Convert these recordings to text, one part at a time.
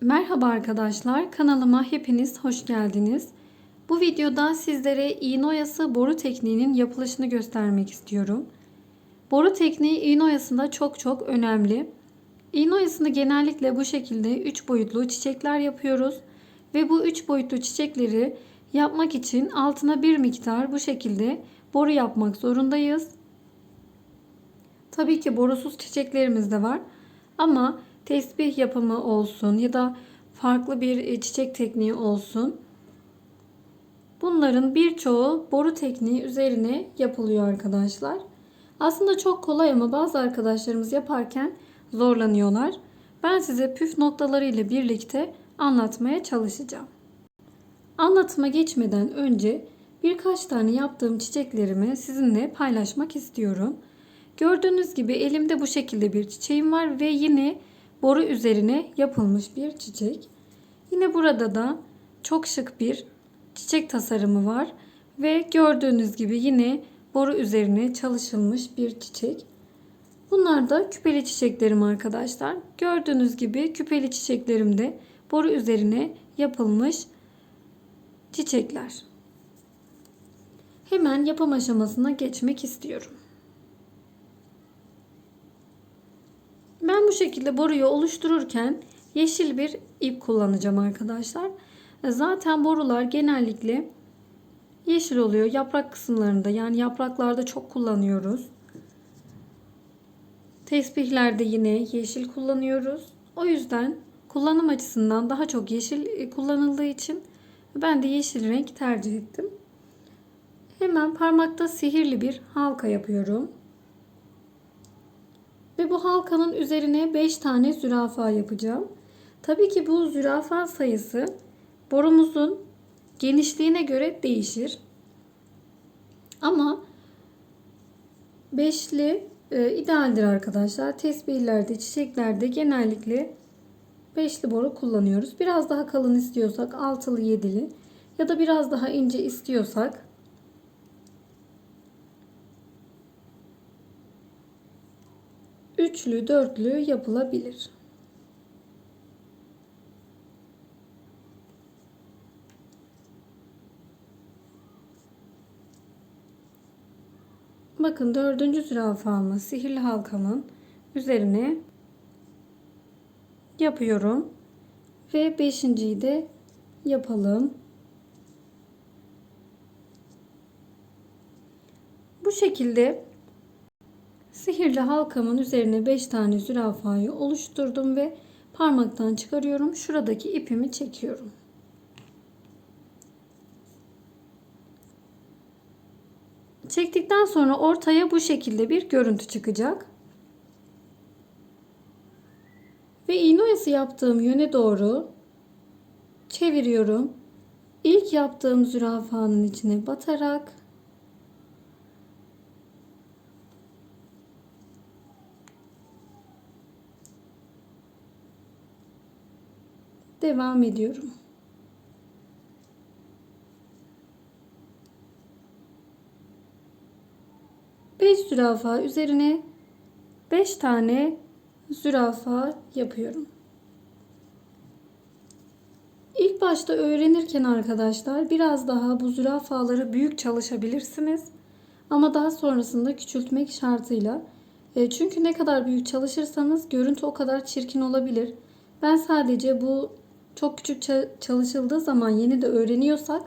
Merhaba arkadaşlar, kanalıma hepiniz hoş geldiniz. Bu videoda sizlere iğne oyası boru tekniğinin yapılışını göstermek istiyorum. Boru tekniği iğne oyasında çok çok önemli. İğne oyasını genellikle bu şekilde 3 boyutlu çiçekler yapıyoruz. Ve bu 3 boyutlu çiçekleri yapmak için altına bir miktar bu şekilde boru yapmak zorundayız. Tabii ki borusuz çiçeklerimiz de var. Ama tesbih yapımı olsun ya da farklı bir e, çiçek tekniği olsun. Bunların birçoğu boru tekniği üzerine yapılıyor arkadaşlar. Aslında çok kolay ama bazı arkadaşlarımız yaparken zorlanıyorlar. Ben size püf noktaları ile birlikte anlatmaya çalışacağım. Anlatıma geçmeden önce birkaç tane yaptığım çiçeklerimi sizinle paylaşmak istiyorum. Gördüğünüz gibi elimde bu şekilde bir çiçeğim var ve yine boru üzerine yapılmış bir çiçek. Yine burada da çok şık bir çiçek tasarımı var ve gördüğünüz gibi yine boru üzerine çalışılmış bir çiçek. Bunlar da küpeli çiçeklerim arkadaşlar. Gördüğünüz gibi küpeli çiçeklerim de boru üzerine yapılmış çiçekler. Hemen yapım aşamasına geçmek istiyorum. Ben bu şekilde boruyu oluştururken yeşil bir ip kullanacağım arkadaşlar. Zaten borular genellikle yeşil oluyor. Yaprak kısımlarında yani yapraklarda çok kullanıyoruz. Tesbihlerde yine yeşil kullanıyoruz. O yüzden kullanım açısından daha çok yeşil kullanıldığı için ben de yeşil renk tercih ettim. Hemen parmakta sihirli bir halka yapıyorum. Ve bu halkanın üzerine 5 tane zürafa yapacağım. Tabii ki bu zürafa sayısı borumuzun genişliğine göre değişir. Ama beşli e, idealdir arkadaşlar. Tesbihlerde, çiçeklerde genellikle beşli boru kullanıyoruz. Biraz daha kalın istiyorsak altılı, yedili ya da biraz daha ince istiyorsak üçlü, dörtlü yapılabilir. Bakın dördüncü zürafamı sihirli halkamın üzerine yapıyorum. Ve beşinciyi de yapalım. Bu şekilde Sihirli halkamın üzerine 5 tane zürafayı oluşturdum ve parmaktan çıkarıyorum. Şuradaki ipimi çekiyorum. Çektikten sonra ortaya bu şekilde bir görüntü çıkacak. Ve iğne oyası yaptığım yöne doğru çeviriyorum. İlk yaptığım zürafanın içine batarak devam ediyorum. Beş zürafa üzerine beş tane zürafa yapıyorum. İlk başta öğrenirken arkadaşlar biraz daha bu zürafaları büyük çalışabilirsiniz. Ama daha sonrasında küçültmek şartıyla. E, çünkü ne kadar büyük çalışırsanız görüntü o kadar çirkin olabilir. Ben sadece bu çok küçük çalışıldığı zaman yeni de öğreniyorsak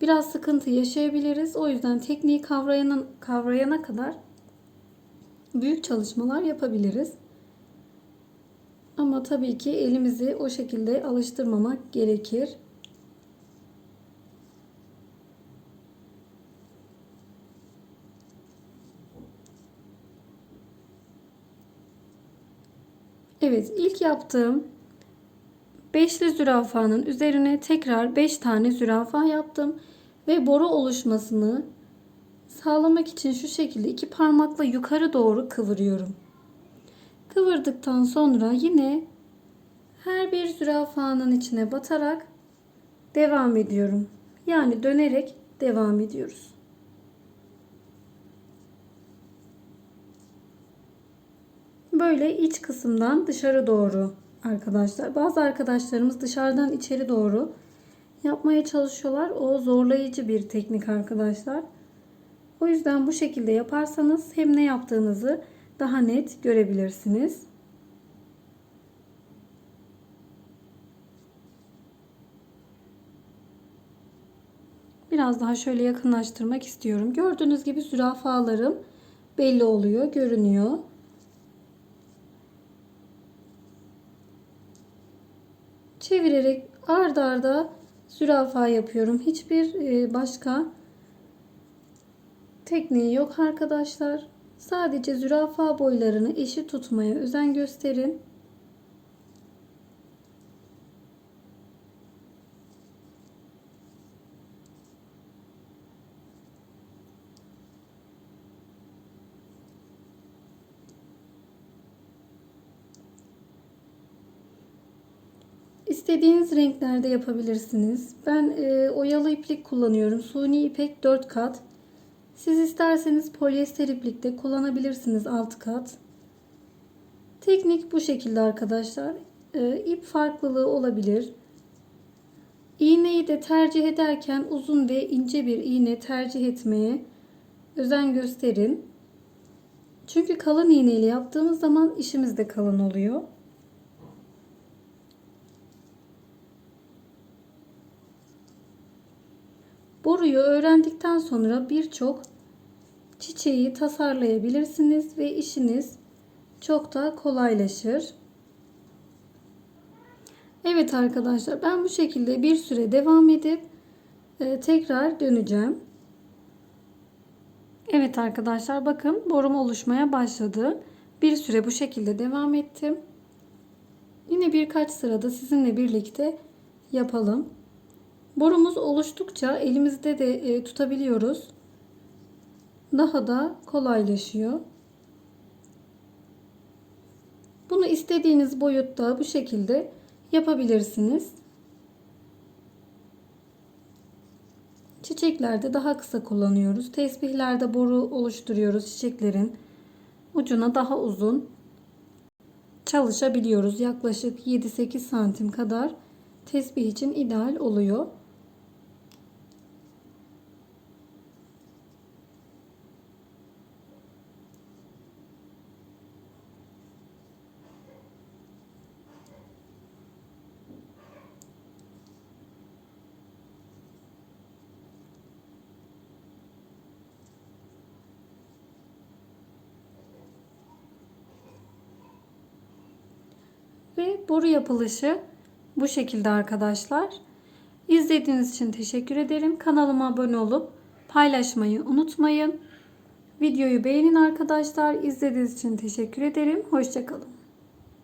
biraz sıkıntı yaşayabiliriz. O yüzden tekniği kavrayana, kavrayana kadar büyük çalışmalar yapabiliriz. Ama tabii ki elimizi o şekilde alıştırmamak gerekir. Evet ilk yaptığım Beşli zürafanın üzerine tekrar 5 tane zürafa yaptım. Ve boru oluşmasını sağlamak için şu şekilde iki parmakla yukarı doğru kıvırıyorum. Kıvırdıktan sonra yine her bir zürafanın içine batarak devam ediyorum. Yani dönerek devam ediyoruz. Böyle iç kısımdan dışarı doğru arkadaşlar. Bazı arkadaşlarımız dışarıdan içeri doğru yapmaya çalışıyorlar. O zorlayıcı bir teknik arkadaşlar. O yüzden bu şekilde yaparsanız hem ne yaptığınızı daha net görebilirsiniz. Biraz daha şöyle yakınlaştırmak istiyorum. Gördüğünüz gibi zürafalarım belli oluyor, görünüyor. Çevirerek ard arda zürafa yapıyorum. Hiçbir e, başka tekniği yok arkadaşlar. Sadece zürafa boylarını eşit tutmaya özen gösterin. İstediğiniz renklerde yapabilirsiniz. Ben e, oyalı iplik kullanıyorum. Suni ipek 4 kat. Siz isterseniz polyester iplik de kullanabilirsiniz 6 kat. Teknik bu şekilde arkadaşlar. E, ip farklılığı olabilir. İğneyi de tercih ederken uzun ve ince bir iğne tercih etmeye özen gösterin. Çünkü kalın iğneyle yaptığımız zaman işimiz de kalın oluyor. Boruyu öğrendikten sonra birçok çiçeği tasarlayabilirsiniz ve işiniz çok da kolaylaşır. Evet arkadaşlar ben bu şekilde bir süre devam edip e, tekrar döneceğim. Evet arkadaşlar bakın borum oluşmaya başladı. Bir süre bu şekilde devam ettim. Yine birkaç sırada sizinle birlikte yapalım. Borumuz oluştukça elimizde de e, tutabiliyoruz. Daha da kolaylaşıyor. Bunu istediğiniz boyutta bu şekilde yapabilirsiniz. Çiçeklerde daha kısa kullanıyoruz. Tesbihlerde boru oluşturuyoruz çiçeklerin ucuna daha uzun çalışabiliyoruz. Yaklaşık 7-8 santim kadar tesbih için ideal oluyor. Ve boru yapılışı bu şekilde arkadaşlar. İzlediğiniz için teşekkür ederim. Kanalıma abone olup paylaşmayı unutmayın. Videoyu beğenin arkadaşlar. İzlediğiniz için teşekkür ederim. Hoşçakalın.